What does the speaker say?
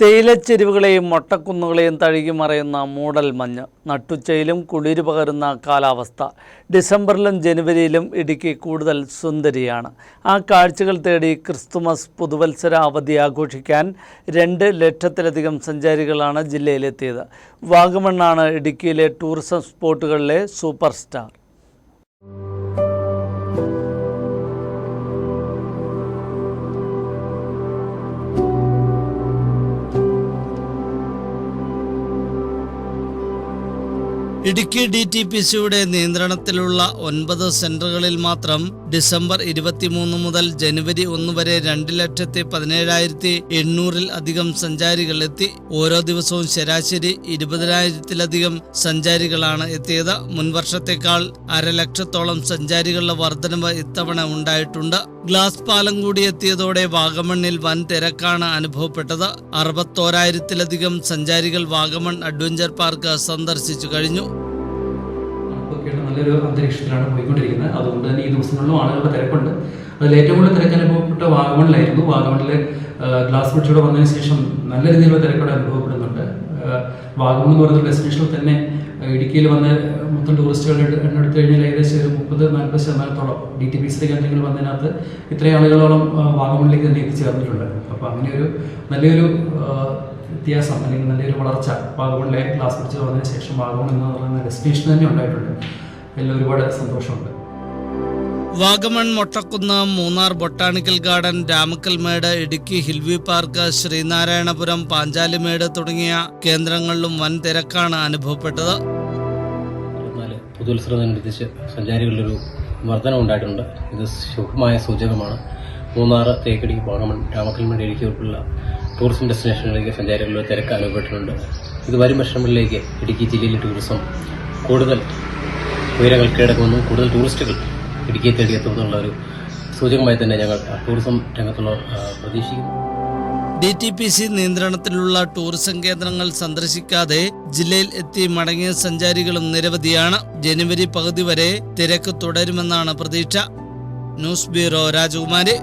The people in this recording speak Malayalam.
തേയിലച്ചെരുവുകളെയും മൊട്ടക്കുന്നുകളെയും തഴുകി മറയുന്ന മൂടൽ മഞ്ഞ്. നട്ടുച്ചയിലും കുളിര് പകരുന്ന കാലാവസ്ഥ. ഡിസംബറിലും ജനുവരിയിലും ഇടുക്കി കൂടുതൽ സുന്ദരിയാണ്. ആ കാഴ്ചകൾ തേടി ക്രിസ്തുമസ് പുതുവത്സര അവധി ആഘോഷിക്കാൻ രണ്ട് ലക്ഷത്തിലധികം സഞ്ചാരികളാണ് ജില്ലയിലെത്തിയത്. വാഗമണ്ണാണ് ഇടുക്കിയിലെ tourism സ്പോട്ടുകളിലെ super star. Idukki D T P സിയുടെ നിയന്ത്രണത്തിലുള്ള ഒൻപത് സെന്ററുകളിൽ മാത്രം ഡിസംബർ ഇരുപത്തിമൂന്ന് മുതൽ ജനുവരി ഒന്ന് വരെ രണ്ട് ലക്ഷത്തി പതിനേഴായിരത്തി എണ്ണൂറിൽ അധികം സഞ്ചാരികൾ എത്തി. ഓരോ ദിവസവും ശരാശരി ഇരുപതിനായിരത്തിലധികം സഞ്ചാരികളാണ് എത്തിയത്. മുൻവർഷത്തെക്കാൾ അരലക്ഷത്തോളം സഞ്ചാരികളുടെ വർധനവ് ഇത്തവണ ഉണ്ടായിട്ടുണ്ട്. ഗ്ലാസ് പാലം കൂടി എത്തിയതോടെ വാഗമണ്ണിൽ വൻ തിരക്കാണ് അനുഭവപ്പെട്ടത്. അറുപത്തോരായിരത്തിലധികം സഞ്ചാരികൾ വാഗമൺ അഡ്വഞ്ചർ പാർക്ക് സന്ദർശിച്ചു കഴിഞ്ഞു. നല്ലൊരു അന്തരീക്ഷത്തിലാണ് പോയിക്കൊണ്ടിരിക്കുന്നത്. അതുകൊണ്ട് തന്നെ ഈ ദിവസങ്ങളിലും ആളുകളുടെ തിരക്കുണ്ട്. അതിൽ ഏറ്റവും കൂടുതൽ തിരക്ക് അനുഭവപ്പെട്ട വാഗമണിലായിരുന്നു. വാഗമണിലെ ഗ്ലാസ് ബ്രിഡ്ജിലൂടെ വന്നതിന് ശേഷം നല്ല രീതിയിലുള്ള തിരക്കോടെ അനുഭവപ്പെടുന്നുണ്ട്. വാഗമൺ എന്ന് പറയുന്ന ഡെസ്റ്റിനേഷനിൽ തന്നെ ഇടുക്കിയിൽ വന്ന് മൊത്തം ടൂറിസ്റ്റുകളുടെ എണ്ണം എണ്ണം എടുത്തു കഴിഞ്ഞാൽ ഏകദേശം ഒരു മുപ്പത് നാൽപ്പത് ശതമാനത്തോളം ഡി ടി പി സി കേന്ദ്രങ്ങൾ വന്നതിനകത്ത് ഇത്രയും ആളുകളോളം വാഗമണിലേക്ക് തന്നെ എത്തിച്ചേർന്നിട്ടുണ്ട്. അപ്പോൾ അങ്ങനെ ഒരു നല്ലൊരു വ്യത്യാസം അല്ലെങ്കിൽ നല്ലൊരു വളർച്ച വാഗമണിലെ ക്ലാസ് പിടിച്ച് വന്നതിന് ശേഷം വാഗമൺ എന്ന് പറയുന്ന ഡെസ്റ്റിനേഷൻ തന്നെ ഉണ്ടായിട്ടുണ്ട്. അതിൽ ഒരുപാട് സന്തോഷമുണ്ട്. Vagamon Mottakunnu Munnar botanical garden Ramakkalmedu Idukki hill view park Sreenarayanapuram Panchalimedu തുടങ്ങിയ കേന്ദ്രങ്ങളിലും വൻ തിരക്കാണ് അനുഭവപ്പെട്ടത്. പുതുത്സവത്തിനനുസരിച്ച് സഞ്ചാരികളുടെ ഒരു വർധനം ഉണ്ടായിട്ടുണ്ട്. ഇത് ശുഭമായ സൂചകമാണ്. മൂന്നാർ തേക്കടി വാഗമൺ രാമക്കൽമേട് ഇടുക്കി ഉൾപ്പെടെയുള്ള ടൂറിസം ഡെസ്റ്റിനേഷനുകളിലേക്ക് സഞ്ചാരികളുടെ തിരക്ക് അനുഭവപ്പെട്ടിട്ടുണ്ട്. ഇത് വരും വർഷങ്ങളിലേക്ക് ഇടുക്കി ജില്ലയിലെ ടൂറിസം കൂടുതൽ ഉയരങ്ങൾ കീഴടക്കുമെന്നും കൂടുതൽ ടൂറിസ്റ്റുകൾ ഇടുക്കിയെ തേടിയെത്തുമെന്നുള്ള ഒരു സൂചകമായി തന്നെ ഞങ്ങൾ ടൂറിസം രംഗത്തുള്ള പ്രതീക്ഷിക്കുന്നു. ഡി ടി പി സി നിയന്ത്രണത്തിലുള്ള ടൂറിസം കേന്ദ്രങ്ങൾ സന്ദർശിക്കാതെ ജില്ലയിൽ എത്തി മടങ്ങിയ സഞ്ചാരികളും നിരവധിയാണ്. ജനുവരി പകുതി വരെ തിരക്ക് തുടരുമെന്നാണ് പ്രതീക്ഷ. ന്യൂസ് ബ്യൂറോ രാജകുമാരി.